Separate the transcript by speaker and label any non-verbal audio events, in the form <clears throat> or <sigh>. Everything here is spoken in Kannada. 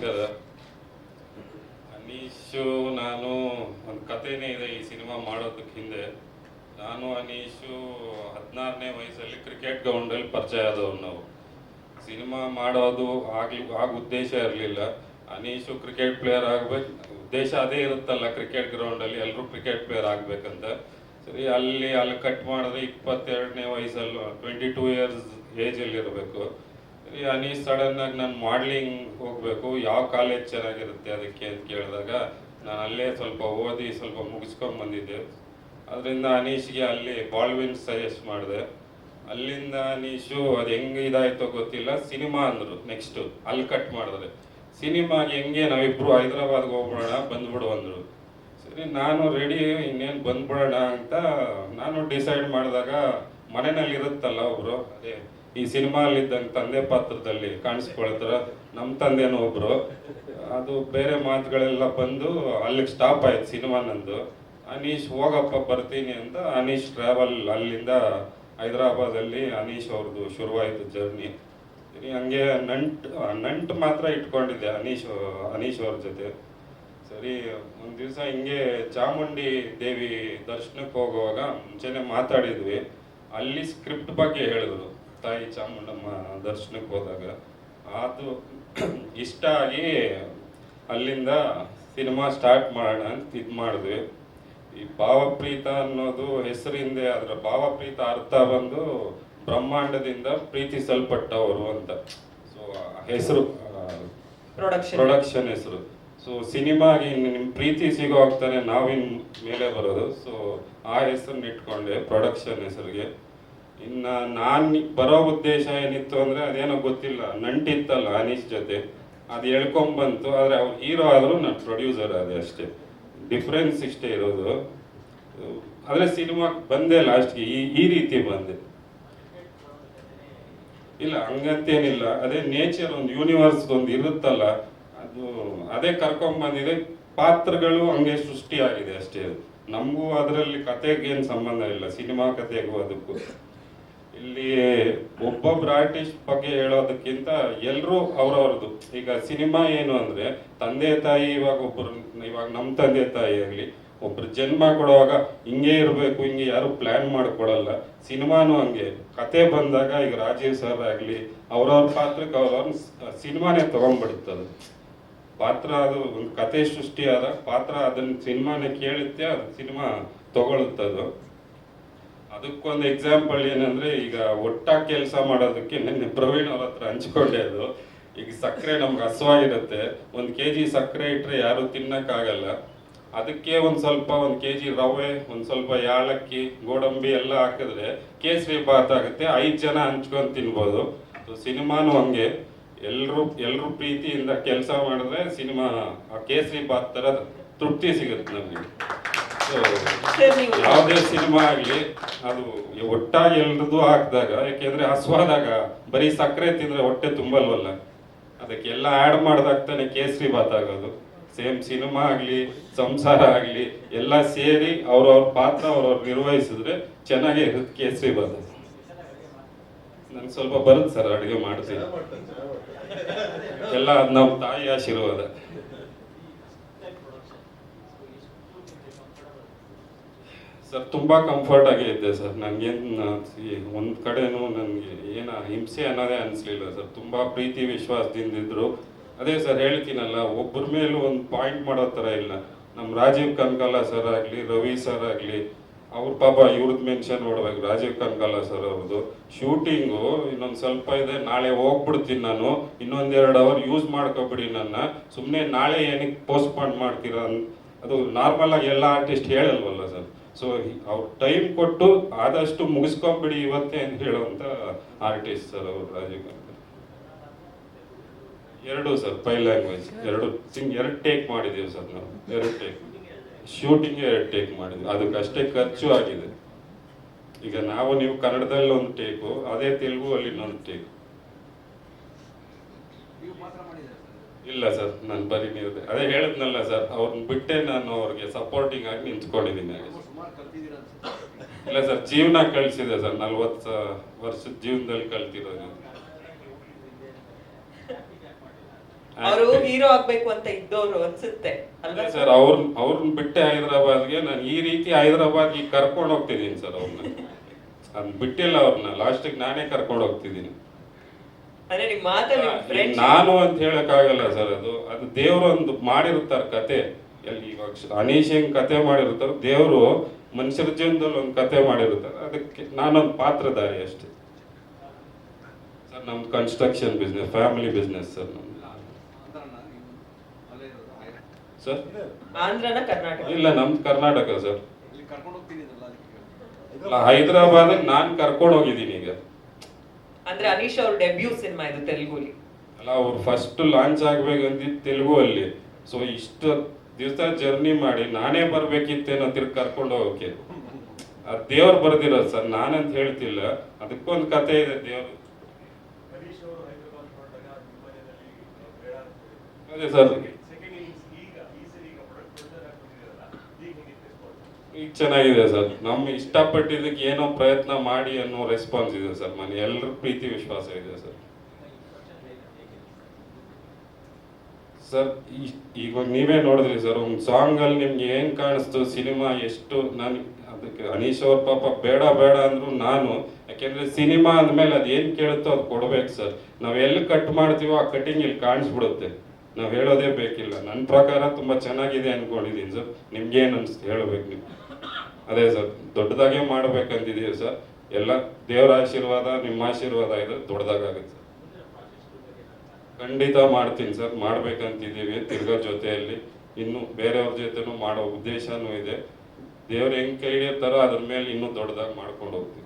Speaker 1: ನಮಸ್ಕಾರ. ಅನೀಶು, ನಾನು ಒಂದು ಕಥೆನೇ ಇದೆ ಈ ಸಿನಿಮಾ ಮಾಡೋದಕ್ಕೆ ಹಿಂದೆ. ನಾನು ಅನೀಶು ಹದಿನಾರನೇ ವಯಸ್ಸಲ್ಲಿ ಕ್ರಿಕೆಟ್ ಗ್ರೌಂಡಲ್ಲಿ ಪರಿಚಯ ಆದವ್ ನಾವು. ಸಿನಿಮಾ ಮಾಡೋದು ಆಗ್ಲಿ, ಆಗ ಉದ್ದೇಶ ಇರಲಿಲ್ಲ. ಅನೀಶು ಕ್ರಿಕೆಟ್ ಪ್ಲೇಯರ್ ಆಗ್ಬೇಕು, ಉದ್ದೇಶ ಅದೇ ಇರುತ್ತಲ್ಲ ಕ್ರಿಕೆಟ್ ಗ್ರೌಂಡಲ್ಲಿ ಎಲ್ಲರೂ ಕ್ರಿಕೆಟ್ ಪ್ಲೇಯರ್ ಆಗ್ಬೇಕಂತ. ಸರಿ, ಅಲ್ಲಿ ಅಲ್ಲಿ ಕಟ್ ಮಾಡಿದ್ರೆ ಇಪ್ಪತ್ತೆರಡನೇ ವಯಸ್ಸಲ್ಲೂ, ಟ್ವೆಂಟಿ ಟೂ ಇಯರ್ಸ್ ಏಜಲ್ಲಿ ಇರಬೇಕು. ಅನೀಶ್ ಸಡನ್ ಆಗಿ ನಾನು ಮಾಡ್ಲಿಂಗ್ ಹೋಗ್ಬೇಕು, ಯಾವ ಕಾಲೇಜ್ ಚೆನ್ನಾಗಿರುತ್ತೆ ಅದಕ್ಕೆ ಅಂತ ಕೇಳಿದಾಗ ನಾನು ಅಲ್ಲೇ ಸ್ವಲ್ಪ ಓದಿ ಸ್ವಲ್ಪ ಮುಗಿಸ್ಕೊಂಡ್ ಬಂದಿದ್ದೆ. ಅದರಿಂದ ಅನೀಶ್ಗೆ ಅಲ್ಲಿ ಬಾಲ್ವಿನ್ ಸಜೆಸ್ಟ್ ಮಾಡಿದೆ. ಅಲ್ಲಿಂದ ಅನೀಶು ಅದು ಹೆಂಗೆ ಇದಾಯ್ತೋ ಗೊತ್ತಿಲ್ಲ, ಸಿನಿಮಾ ಅಂದ್ರು ನೆಕ್ಸ್ಟ್ ಅಲ್ಲಿ ಕಟ್ ಮಾಡಿದ್ರೆ. ಸಿನಿಮಾಗೆ ಹೆಂಗೆ ನಾವಿಬ್ರು ಹೈದ್ರಾಬಾದ್ಗೆ ಹೋಗ್ಬಿಡೋಣ, ಬಂದ್ಬಿಡು ಅಂದರು. ಸರಿ, ನಾನು ರೆಡಿ ಇನ್ನೇನು ಬಂದ್ಬಿಡೋಣ ಅಂತ ನಾನು ಡಿಸೈಡ್ ಮಾಡಿದಾಗ ಮನೆಯಲ್ಲಿ ಇರುತ್ತಲ್ಲ ಒಬ್ರು ಈ ಸಿನಿಮಾ ಇದ್ದಂಗೆ ತಂದೆ ಪಾತ್ರದಲ್ಲಿ ಕಾಣಿಸ್ಕೊಳ್ತಾರ ನಮ್ಮ ತಂದೆನೂ ಒಬ್ರು. ಅದು ಬೇರೆ ಮಾತುಗಳೆಲ್ಲ ಬಂದು ಅಲ್ಲಿಗೆ ಸ್ಟಾಪ್ ಆಯ್ತು ಸಿನಿಮಾ ನಂದು. ಅನೀಶ್, ಹೋಗಪ್ಪ ಬರ್ತೀನಿ ಅಂತ ಅನೀಶ್ ಟ್ರಾವೆಲ್ ಅಲ್ಲಿಂದ ಹೈದರಾಬಾದಲ್ಲಿ ಅನೀಶ್ ಅವ್ರದ್ದು ಶುರುವಾಯಿತು ಜರ್ನಿ ಹಂಗೆ ನಂಟು ನಂಟು ಮಾತ್ರ ಇಟ್ಕೊಂಡಿದ್ದೆ ಅನೀಶ್ ಅನೀಶ್ ಅವ್ರ ಜೊತೆ. ಸರಿ, ಒಂದು ದಿವಸ ಹಿಂಗೆ ಚಾಮುಂಡಿ ದೇವಿ ದರ್ಶನಕ್ಕೆ ಹೋಗುವಾಗ ಮುಂಚೆನೆ ಮಾತಾಡಿದ್ವಿ. ಅಲ್ಲಿ ಸ್ಕ್ರಿಪ್ಟ್ ಬಗ್ಗೆ ಹೇಳಿದ್ರು ತಾಯಿ ಚಾಮುಂಡಮ್ಮ ದರ್ಶನಕ್ಕೆ ಹೋದಾಗ ಅದು <clears throat> ಇಷ್ಟ ಆಗಿ ಅಲ್ಲಿಂದ ಸಿನಿಮಾ ಸ್ಟಾರ್ಟ್ ಮಾಡೋಣ ಅಂತ ಇದು ಮಾಡಿದ್ವಿ ಈ ಭಾವಪ್ರೀತ ಅನ್ನೋದು ಹೆಸರಿಂದ ಅದರ ಭಾವಪ್ರೀತ ಅರ್ಥ ಬಂದು ಬ್ರಹ್ಮಾಂಡದಿಂದ ಪ್ರೀತಿಸಲ್ಪಟ್ಟವರು ಅಂತ. ಸೊ ಹೆಸರು
Speaker 2: ಪ್ರೊಡಕ್ಷನ್
Speaker 1: ಪ್ರೊಡಕ್ಷನ್ ಹೆಸರು. ಸೊ ಸಿನಿಮಾಗೆ ನಿಮ್ಮ ನಿಮ್ ಪ್ರೀತಿ ಸಿಗೋ ಆಗ್ತಾನೆ ನಾವಿನ್ ಮೇಲೆ ಬರೋದು. ಸೊ ಆ ಹೆಸರನ್ನ ಇಟ್ಕೊಂಡೆ ಪ್ರೊಡಕ್ಷನ್ ಹೆಸರಿಗೆ. ಇನ್ನ ನಾನು ಬರೋ ಉದ್ದೇಶ ಏನಿತ್ತು ಅಂದ್ರೆ ಅದೇನೋ ಗೊತ್ತಿಲ್ಲ. ನಂಟಿತ್ತಲ್ಲ ಅನೀಶ್ ಜೊತೆ. ಅದು ಹೇಳ್ಕೊಂಡ್ ಬಂತು ಆದ್ರೆ ಅವ್ರು ಹೀರೋ ಆದರೂ ನಾನು ಪ್ರೊಡ್ಯೂಸರ್ ಅದೇ ಅಷ್ಟೇ. ಡಿಫ್ರೆನ್ಸ್ ಇಷ್ಟೇ ಇರೋದು. ಆದರೆ ಸಿನಿಮಾ ಬಂದೆ ಲಾಸ್ಟ್ಗೆ ಈ ಈ ರೀತಿ ಬಂದೆ. ಇಲ್ಲ, ಹಂಗಂತೇನಿಲ್ಲ. ಅದೇ ನೇಚರ್ ಒಂದು ಯೂನಿವರ್ಸ್ ಒಂದು ಇರುತ್ತಲ್ಲ. ಅದು ಅದೇ ಕರ್ಕೊಂಡ್ ಬಂದಿದೆ. ಪಾತ್ರಗಳು ಹಂಗೆ ಸೃಷ್ಟಿಯಾಗಿದೆ ಅಷ್ಟೇ. ನಮಗೂ ಅದರಲ್ಲಿ ಕತೆಗೇನು ಸಂಬಂಧ ಇಲ್ಲ, ಸಿನಿಮಾ ಕತೆಗೂ ಅದಕ್ಕೂ. ಇಲ್ಲಿ ಒಬ್ಬೊಬ್ರು ಆರ್ಟಿಸ್ಟ್ ಬಗ್ಗೆ ಹೇಳೋದಕ್ಕಿಂತ ಎಲ್ಲರೂ ಅವ್ರವ್ರದ್ದು. ಈಗ ಸಿನಿಮಾ ಏನು ಅಂದ್ರೆ, ತಂದೆ ತಾಯಿ ಇವಾಗ ಒಬ್ರು, ಇವಾಗ ನಮ್ಮ ತಂದೆ ತಾಯಿ ಆಗಲಿ, ಒಬ್ರು ಜನ್ಮ ಕೊಡುವಾಗ ಹಿಂಗೆ ಇರಬೇಕು, ಹಿಂಗೆ ಯಾರು ಪ್ಲಾನ್ ಮಾಡ್ಕೊಳಲ್ಲ. ಸಿನಿಮಾನು ಹಂಗೆ. ಕತೆ ಬಂದಾಗ ಈಗ ರಾಜೀವ್ ಸರ್ ಆಗಲಿ, ಅವ್ರವ್ರ ಪಾತ್ರಕ್ಕೆ ಅವ್ರವ್ರ ಸಿನಿಮಾನೇ ತಗೊಂಡ್ಬಿಡುತ್ತದು. ಪಾತ್ರ ಅದು ಒಂದು ಕತೆ ಸೃಷ್ಟಿಯಾದ ಪಾತ್ರ ಅದನ್ನ ಸಿನಿಮಾನ ಕೇಳುತ್ತೆ, ಅದು ಸಿನಿಮಾ ತಗೊಳುತ್ತದು ಅದಕ್ಕೊಂದು ಎಕ್ಸಾಂಪಲ್ ಏನಂದ್ರೆ, ಈಗ ಒಟ್ಟಾಗಿ ಕೆಲಸ ಮಾಡೋದಕ್ಕೆ ನಿನ್ನೆ ಪ್ರವೀಣ್ ಅವ್ರ ಹತ್ರ ಹಂಚ್ಕೊಂಡೆ ಅದು. ಈಗ ಸಕ್ಕರೆ ನಮ್ಗೆ ಹಸುವಾಗಿರುತ್ತೆ. ಒಂದು ಕೆ ಜಿ ಸಕ್ಕರೆ ಇಟ್ರೆ ಯಾರು ತಿನ್ನಕ್ಕಾಗಲ್ಲ. ಅದಕ್ಕೆ ಒಂದ್ ಸ್ವಲ್ಪ ಒಂದು ಕೆ ಜಿ ರವೆ, ಒಂದ್ ಸ್ವಲ್ಪ ಯಾಲಕ್ಕಿ, ಗೋಡಂಬಿ ಎಲ್ಲ ಹಾಕಿದ್ರೆ ಕೇಸರಿ ಬಾತ್ ಆಗುತ್ತೆ. ಐದು ಜನ ಹಂಚ್ಕೊಂಡ್ ತಿನ್ಬೋದು. ಸಿನಿಮಾನು ಹಂಗೆ. ಎಲ್ರು ಎಲ್ರು ಪ್ರೀತಿಯಿಂದ ಕೆಲಸ ಮಾಡಿದ್ರೆ ಸಿನಿಮಾ, ಆ ಕೇಸರಿ ಬಾತ್ ತರ ತೃಪ್ತಿ ಸಿಗುತ್ತೆ ನಮಗೆ. ಯಾವುದೇ ಸಿನಿಮಾ ಆಗಲಿ, ಅದು ಒಟ್ಟಾಗಿ ಎಲ್ರದ್ದು ಹಾಕಿದಾಗ, ಯಾಕೆಂದ್ರೆ ಹಸ್ವಾದಾಗ ಬರೀ ಸಕ್ಕರೆ ತಿಂದ್ರೆ ಹೊಟ್ಟೆ ತುಂಬಲ್ವಲ್ಲ? ಅದಕ್ಕೆಲ್ಲ ಆಡ್ ಮಾಡಿದಾಗ ತಾನೆ ಕೇಸರಿ ಬಾತ್ ಆಗೋದು. ಸೇಮ್ ಸಿನಿಮಾ ಆಗಲಿ, ಸಂಸಾರ ಆಗಲಿ, ಎಲ್ಲ ಸೇರಿ ಅವ್ರವ್ರ ಪಾತ್ರ ಅವ್ರವ್ರು ನಿರ್ವಹಿಸಿದ್ರೆ ಚೆನ್ನಾಗೇ ಇರುತ್ತೆ ಕೇಸರಿ ಬಾತ್ ನನ್ಗೆ ಸ್ವಲ್ಪ ಬರುತ್ತೆ ಸರ್ ಅಡುಗೆ ಮಾಡ್ತೀನಿ. ಎಲ್ಲ ಅದು ನಮ್ಮ ತಾಯಿ ಆಶೀರ್ವಾದ. ಸರ್, ತುಂಬ ಕಂಫರ್ಟ್ ಆಗಿ ಇದ್ದೆ ಸರ್. ನನಗೇನು ಒಂದು ಕಡೆನೂ ನನಗೆ ಏನ ಹಿಂಸೆ ಅನ್ನೋದೇ ಅನಿಸ್ಲಿಲ್ಲ ಸರ್. ತುಂಬಾ ಪ್ರೀತಿ, ವಿಶ್ವಾಸದಿಂದ ಇದ್ದರು ಅದೇ ಸರ್ ಹೇಳ್ತೀನಲ್ಲ ಒಬ್ಬರ ಮೇಲೂ ಒಂದು ಪಾಯಿಂಟ್ ಮಾಡೋ ಥರ ಇಲ್ಲ. ನಮ್ಮ ರಾಜೀವ್ ಕನ್ಕಾಲ ಸರ್ ಆಗಲಿ, ರವಿ ಸರ್ ಆಗಲಿ ಅವ್ರ ಪಾಪ ಇವ್ರದ್ದು ಮೆನ್ಷನ್ ಮಾಡ್ಬೇಕು ರಾಜೀವ್ ಕನ್ಕಾಲ ಸರ್ ಅವ್ರದ್ದು ಶೂಟಿಂಗು ಇನ್ನೊಂದು ಸ್ವಲ್ಪ ಇದೆ, ನಾಳೆ ಹೋಗ್ಬಿಡ್ತೀನಿ ನಾನು. ಇನ್ನೊಂದೆರಡು ಅವರ್ ಯೂಸ್ ಮಾಡ್ಕೊಬಿಡಿ ನನ್ನ. ಸುಮ್ಮನೆ ನಾಳೆ ಏನಕ್ಕೆ ಪೋಸ್ಟ್ಪಾನ್ ಮಾಡ್ತೀರಾ ಅದು ನಾರ್ಮಲ್ ಆಗಿ ಎಲ್ಲ ಆರ್ಟಿಸ್ಟ್ ಹೇಳಲ್ವಲ್ಲ ಸರ್. ಸೊ ಅವ್ರು ಟೈಮ್ ಕೊಟ್ಟು ಆದಷ್ಟು ಮುಗಿಸ್ಕೊಂಬಿಡಿ ಇವತ್ತೇ ಅಂತ ಹೇಳುವಂತ ಆರ್ಟಿಸ್ಟ್ ಸರ್ ಅವರು ರಾಜೀವ್ ಕನ್ಕಾಲ. ಎರಡು ಸರ್ ಫೈ ಲ್ಯಾಂಗ್ವೇಜ್ ಎರಡು ಸಿಂಗ್ ಎರಡು ಟೇಕ್ ಮಾಡಿದ್ದೀವಿ ಸರ್ ನಾವು. ಎರಡು ಟೇಕ್ ಶೂಟಿಂಗ್ ಟೇಕ್ ಮಾಡಿದ್ವಿ ಅದಕ್ಕಷ್ಟೇ ಖರ್ಚು ಆಗಿದೆ. ಈಗ ನಾವು ನೀವು ಕನ್ನಡದಲ್ಲಿ ಒಂದು ಟೇಕು ಅದೇ ತೆಲುಗು ಅಲ್ಲಿ ಇನ್ನೊಂದು ಟೇಕ್. ಇಲ್ಲ ಸರ್ ನಾನು ಬರೀ ನೀವು ಅದೇ ಹೇಳಿದ್ನಲ್ಲ ಸರ್ ಅವ್ರನ್ನ ಬಿಟ್ಟೆ ನಾನು ಅವ್ರಿಗೆ ಸಪೋರ್ಟಿಂಗ್ ಆಗಿ ನಿಂತ್ಕೊಂಡಿದ್ದೀನಿ ಇಲ್ಲ ಸರ್ ಜೀವನ ಕಳಿಸಿದೆ ಸರ್ ನಲ್ವತ್ತು ವರ್ಷದ ಜೀವನದಲ್ಲಿ ಕಲ್ತಿರೋದು
Speaker 2: ಅವರು ಹೀರೋ ಆಗ್ಬೇಕು ಅಂತ ಇದ್ದವರು ಅನ್ಸುತ್ತೆ
Speaker 1: ಸರ್ ಅವ್ರ ಅವ್ರನ್ನ ಬಿಟ್ಟೆ ಹೈದರಾಬಾದ್ಗೆ ನಾನು ಈ ರೀತಿ ಹೈದರಾಬಾದ್ಗೆ ಕರ್ಕೊಂಡು ಹೋಗ್ತಿದ್ದೀನಿ ಸರ್ ಅವ್ರನ್ನ ನಾನು ಬಿಟ್ಟಿಲ್ಲ ಅವ್ರನ್ನ ಲಾಸ್ಟಿಗೆ ನಾನೇ ಕರ್ಕೊಂಡು ಹೋಗ್ತಿದ್ದೀನಿ.
Speaker 2: ಅಂದ್ರೆ ನಿಮ್ ಮಾತಲ್ಲಿ
Speaker 1: ಈಗ
Speaker 2: ಫ್ರೆಂಡ್ಸ್
Speaker 1: ನಾನು ಅಂತ ಹೇಳಕ್ಕಾಗಲ್ಲ ಸರ್ ಅದು. ಅದು ದೇವ್ರು ಒಂದು ಮಾಡಿರ್ತಾರೆ ಕತೆ. ಎಲ್ಲಿ ಇವಾಗ ಅನೀಶ್ ಹೆಂಗ್ ಕತೆ ಮಾಡಿರ್ತಾರೆ ದೇವರು ಮನುಷ್ಯರ ಜೀವನದಲ್ಲಿ ಒಂದು ಕತೆ ಮಾಡಿರ್ತಾರೆ ಅದಕ್ಕೆ ನಾನೊಂದು ಪಾತ್ರಧಾರಿ ಅಷ್ಟೇ. ಸರ್ ನಮ್ದು construction business family business sir ನಮ್ದು. ಸರ್
Speaker 2: ಆಂಧ್ರನ ಕರ್ನಾಟಕ.
Speaker 1: ಇಲ್ಲ ನಮ್ದು ಕರ್ನಾಟಕ ಸರ್
Speaker 3: ಇಲ್ಲಿ ಕರ್ಕೊಂಡು ಹೋಗ್ತೀನಿ
Speaker 1: ಅಲ್ಲ ಹೈದರಾಬಾದ್ ನಾನ್ ಕರ್ಕೊಂಡು ಹೋಗಿದ್ದೀನಿ ಈಗ.
Speaker 2: ಅಂದ್ರೆ ಅನೀಶ್ ಅವ್ರ ಡೆಬ್ಯೂ ಸಿನಿಮಾ ಇದು ತೆಲುಗುಲಿ.
Speaker 1: ಅಲ್ಲ ಅವ್ರು ಫಸ್ಟ್ ಲಾಂಚ್ ಆಗ್ಬೇಕಂದಿದ್ದು ತೆಲುಗು ಅಲ್ಲಿ ಸೊ ಇಷ್ಟು ದಿವಸ ಜರ್ನಿ ಮಾಡಿ ನಾನೇ ಬರ್ಬೇಕಿತ್ತೇನೋ ತಿರ್ಗಿ ಕರ್ಕೊಂಡು ಹೋಗಕ್ಕೆ. ಆ ದೇವ್ರು ಬರ್ದಿರೋದು ಸರ್ ನಾನಂತ ಹೇಳ್ತಿಲ್ಲ. ಅದಕ್ಕೊಂದು ಕತೆ ಇದೆ ದೇವ್ರು.
Speaker 4: ಅದೇ ಅವರು ಹೈದರಾಬಾದ್ ಹೊರಟಾಗ ನಿಮ್ಮ ಮನೆಯಲ್ಲಿ ಬೇಡ ಅಂತ
Speaker 1: ಅದೇ ಸರ್
Speaker 4: ಸೆಕೆಂಡ್ ಇನ್ನಿಂಗ್ಸ್ ಈಗ ಈ ಸರಿ ಈಗ ಪ್ರೊಡಕ್ಟ್ ಆಗಿ ಬಂದಿರಲ್ಲ ಈಗ ಹೇಗೆ ರೆಸ್ಪಾನ್ಸ್
Speaker 1: ಈಗ ಚೆನ್ನಾಗಿದೆ ಸರ್. ನಮ್ಮ ಇಷ್ಟಪಟ್ಟಿದ್ದಕ್ಕೆ ಏನೋ ಪ್ರಯತ್ನ ಮಾಡಿ ಅನ್ನೋ ರೆಸ್ಪಾನ್ಸ್ ಇದೆ ಸರ್ ಮನೆ. ಎಲ್ಲರ ಪ್ರೀತಿ ವಿಶ್ವಾಸ ಇದೆ ಸರ್. ಸರ್ ಈಗ ನೀವೇ ನೋಡಿದ್ರಿ ಸರ್, ಒಂದು ಸಾಂಗ್ ಅಲ್ಲಿ ನಿಮ್ಗೆ ಏನ್ ಕಾಣಿಸ್ತು, ಸಿನಿಮಾ ಎಷ್ಟು? ನಾನು, ಅದಕ್ಕೆ ಅನೀಶ್ ಅವ್ರ ಪಾಪ ಬೇಡ ಬೇಡ ಅಂದ್ರು ನಾನು. ಯಾಕೆಂದ್ರೆ ಸಿನಿಮಾ ಅಂದ್ಮೇಲೆ ಅದು ಏನ್ ಕೇಳುತ್ತೋ ಅದು ಕೊಡ್ಬೇಕು ಸರ್. ನಾವ್ ಕಟ್ ಮಾಡ್ತೀವೋ ಆ ಕಟಿಂಗ್ ಇಲ್ಲಿ ಕಾಣಿಸ್ಬಿಡುತ್ತೆ. ನಾವ್ ಹೇಳೋದೇ ಬೇಕಿಲ್ಲ. ನನ್ನ ಪ್ರಕಾರ ತುಂಬಾ ಚೆನ್ನಾಗಿದೆ ಅಂದ್ಕೊಂಡಿದ್ದೀನಿ ಸರ್. ನಿಮ್ಗೆ ಏನ್ ಅನ್ಸ್ತು ಹೇಳ್ಬೇಕು ನೀವು? ಅದೇ ಸರ್, ದೊಡ್ಡದಾಗೆ ಮಾಡ್ಬೇಕಂತಿದೀವಿ ಸರ್. ಎಲ್ಲ ದೇವರ ಆಶೀರ್ವಾದ, ನಿಮ್ಮ ಆಶೀರ್ವಾದ ಇದು ದೊಡ್ಡದಾಗುತ್ತೆ ಸರ್. ಖಂಡಿತ ಮಾಡ್ತೀನಿ ಸರ್ ಮಾಡ್ಬೇಕಂತಿದ್ದೀವಿ ತಿರ್ಗಾ ಜೊತೆಯಲ್ಲಿ. ಇನ್ನು ಬೇರೆಯವ್ರ ಜೊತೆನೂ ಮಾಡೋ ಉದ್ದೇಶನೂ ಇದೆ. ದೇವ್ರು ಹೆಂಗ್ ಕೈ ಹಿಡಿಯೋ ಅದ್ರ ಮೇಲೆ ಇನ್ನೂ ದೊಡ್ಡದಾಗಿ ಮಾಡ್ಕೊಂಡು ಹೋಗ್ತೀನಿ